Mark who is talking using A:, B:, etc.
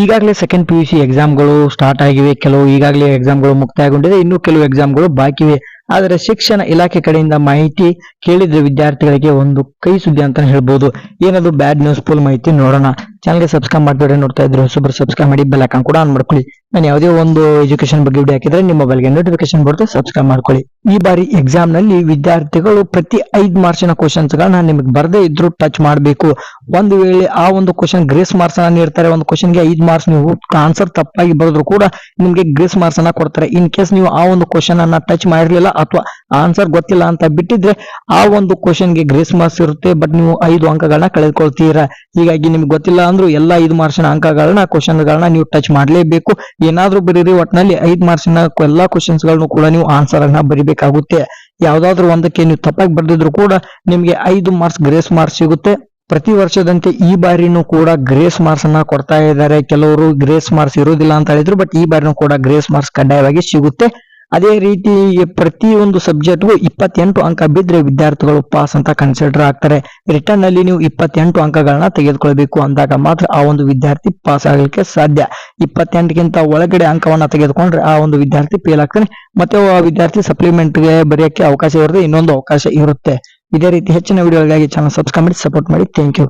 A: ಈಗಾಗಲೇ second P U C ಎಕ್ಸಾಮ್ಗಳು start ಆಗಿವೆ, ಕೆಲವು ಈಗಾಗಲೇ ಎಕ್ಸಾಮ್ಗಳು ಮುಕ್ತಾಯಗೊಂಡಿದೆ, ಇನ್ನು ಕೆಲವು ಎಕ್ಸಾಮ್ಗಳು ಬಾಕಿವೆ ಆದರೆ ಶಿಕ್ಷಣ ಇಲಾಖೆ ಕಡೆಯಿಂದ ಮಾಹಿತಿ ಕೇಳಿದ್ರೆ ವಿದ್ಯಾರ್ಥಿಗಳಿಗೆ ಒಂದು ಕೈ ಸುದ್ದಿ ಅಂತಾನೆ ಹೇಳ್ಬೋದು. ಏನದು ಬ್ಯಾಡ್ ನ್ಯೂಸ್ ಫುಲ್ ಮಾಹಿತಿ ನೋಡೋಣ. ಚಾನಲ್ಗೆ ಸಬ್ಸ್ಕ್ರೈಬ್ ಮಾಡಬೇಡಿ, ನೋಡ್ತಾ ಇದ್ರೆ ಹೊಸಬ್ರು ಸಬ್ಸ್ಕ್ರೈಬ್ ಮಾಡಿ ಬೆಲ್ ಐಕಾನ್ ಕೂಡ ಆನ್ ಮಾಡ್ಕೊಳ್ಳಿ. ನಾನು ಯಾವುದೇ ಒಂದು ಎಜುಕೇಶನ್ ಬಗ್ಗೆ ವಿಡಿಯೋ ಹಾಕಿದ್ರೆ ನಿಮ್ಮ ಮೊಬೈಲ್ಗೆ ನೋಟಿಫಿಕೇಶನ್ ಬರುತ್ತೆ ಸಬ್ಸ್ಕ್ರೈಬ್ ಮಾಡ್ಕೊಳ್ಳಿ. ಈ ಬಾರಿ ಎಕ್ಸಾಮ್ನಲ್ಲಿ ವಿದ್ಯಾರ್ಥಿಗಳು ಪ್ರತಿ ಐದು ಮಾರ್ಕ್ಸಿನ ಕ್ವಶನ್ಸ್ ಗಳನ್ನ ನಿಮಗೆ ಬರದೇ ಇದ್ರು ಟಚ್ ಮಾಡಬೇಕು. ಒಂದು ವೇಳೆ ಆ ಒಂದು ಕ್ವಶನ್ ಗ್ರೇಸ್ ಮಾರ್ಕ್ಸ್ ಅನ್ನ ನೀಡ್ತಾರೆ, ಒಂದು ಕ್ವಶನ್ಗೆ ಐದು ಮಾರ್ಕ್ಸ್ ನೀವು ಆನ್ಸರ್ ತಪ್ಪಾಗಿ ಬರೆದ್ರು ಕೂಡ ನಿಮಗೆ ಗ್ರೇಸ್ ಮಾರ್ಕ್ಸ್ ಅನ್ನ ಕೊಡ್ತಾರೆ. ಇನ್ ಕೇಸ್ ನೀವು ಆ ಒಂದು ಕ್ವಶನ್ ಅನ್ನ ಟಚ್ ಮಾಡಿರ್ಲಿಲ್ಲ ಅಥವಾ ಆನ್ಸರ್ ಗೊತ್ತಿಲ್ಲ ಅಂತ ಬಿಟ್ಟಿದ್ರೆ ಆ ಒಂದು ಕ್ವಶನ್ಗೆ ಗ್ರೇಸ್ ಮಾರ್ಕ್ಸ್ ಇರುತ್ತೆ ಬಟ್ ನೀವು ಐದು ಅಂಕಗಳನ್ನ ಕಳೆದುಕೊಳ್ತೀರಾ. ಹೀಗಾಗಿ ನಿಮ್ಗೆ ಗೊತ್ತಿಲ್ಲ ಅಂದ್ರೂ ಎಲ್ಲಾ ಐದು ಮಾರ್ಕ್ಸ್ನ ಅಂಕಗಳನ್ನ ಕ್ವಶನ್ ಗಳನ್ನ ನೀವು ಟಚ್ ಮಾಡಲೇಬೇಕು. ಏನಾದ್ರೂ ಬರೀರಿ ಒಟ್ಟಿನಲ್ಲಿ ಐದು ಮಾರ್ಕ್ಸಿನ ಎಲ್ಲಾ ಕ್ವಶನ್ಸ್ಗಳನ್ನು ಕೂಡ ನೀವು ಆನ್ಸರ್ ಅನ್ನ ಬರಿಬೇಕಾಗುತ್ತೆ. ಯಾವ್ದಾದ್ರು ಒಂದಕ್ಕೆ ನೀವು ತಪ್ಪಾಗಿ ಬರ್ದಿದ್ರು ಕೂಡ ನಿಮ್ಗೆ ಐದು ಮಾರ್ಕ್ಸ್ ಗ್ರೇಸ್ ಮಾರ್ಕ್ಸ್ ಸಿಗುತ್ತೆ. ಪ್ರತಿ ವರ್ಷದಂತೆ ಈ ಬಾರಿನೂ ಕೂಡ ಗ್ರೇಸ್ ಮಾರ್ಕ್ಸ್ ಅನ್ನ ಕೊಡ್ತಾ ಇದ್ದಾರೆ. ಕೆಲವರು ಗ್ರೇಸ್ ಮಾರ್ಕ್ಸ್ ಇರೋದಿಲ್ಲ ಅಂತ ಹೇಳಿದ್ರು ಬಟ್ ಈ ಬಾರಿನೂ ಕೂಡ ಗ್ರೇಸ್ ಮಾರ್ಕ್ಸ್ ಕಡ್ಡಾಯವಾಗಿ ಸಿಗುತ್ತೆ. ಅದೇ ರೀತಿ ಪ್ರತಿ ಒಂದು ಸಬ್ಜೆಕ್ಟ್ಗೂ ಇಪ್ಪತ್ತೆಂಟು ಅಂಕ ಬಿದ್ರೆ ವಿದ್ಯಾರ್ಥಿಗಳು ಪಾಸ್ ಅಂತ ಕನ್ಸಿಡರ್ ಆಗ್ತಾರೆ. ರಿಟರ್ನ್ ಅಲ್ಲಿ ನೀವು ಇಪ್ಪತ್ತೆಂಟು ಅಂಕಗಳನ್ನ ತೆಗೆದುಕೊಳ್ಬೇಕು ಅಂದಾಗ ಮಾತ್ರ ಆ ಒಂದು ವಿದ್ಯಾರ್ಥಿ ಪಾಸ್ ಆಗಲಿಕ್ಕೆ ಸಾಧ್ಯ. ಇಪ್ಪತ್ತೆಂಟಕ್ಕಿಂತ ಒಳಗಡೆ ಅಂಕವನ್ನ ತೆಗೆದುಕೊಂಡ್ರೆ ಆ ಒಂದು ವಿದ್ಯಾರ್ಥಿ ಫೇಲ್ ಆಗ್ತಾನೆ. ಮತ್ತೆ ಆ ವಿದ್ಯಾರ್ಥಿ ಸಪ್ಲಿಮೆಂಟ್ಗೆ ಬರೆಯಕ್ಕೆ ಅವಕಾಶ ಇರುತ್ತೆ ಇನ್ನೊಂದು ಅವಕಾಶ ಇರುತ್ತೆ. ಇದೇ ರೀತಿ ಹೆಚ್ಚಿನ ವಿಡಿಯೋಗಾಗಿ ಚಾನಲ್ ಸಬ್ಸ್ಕ್ರೈಬ್ ಮಾಡಿ ಸಪೋರ್ಟ್ ಮಾಡಿ. Thank you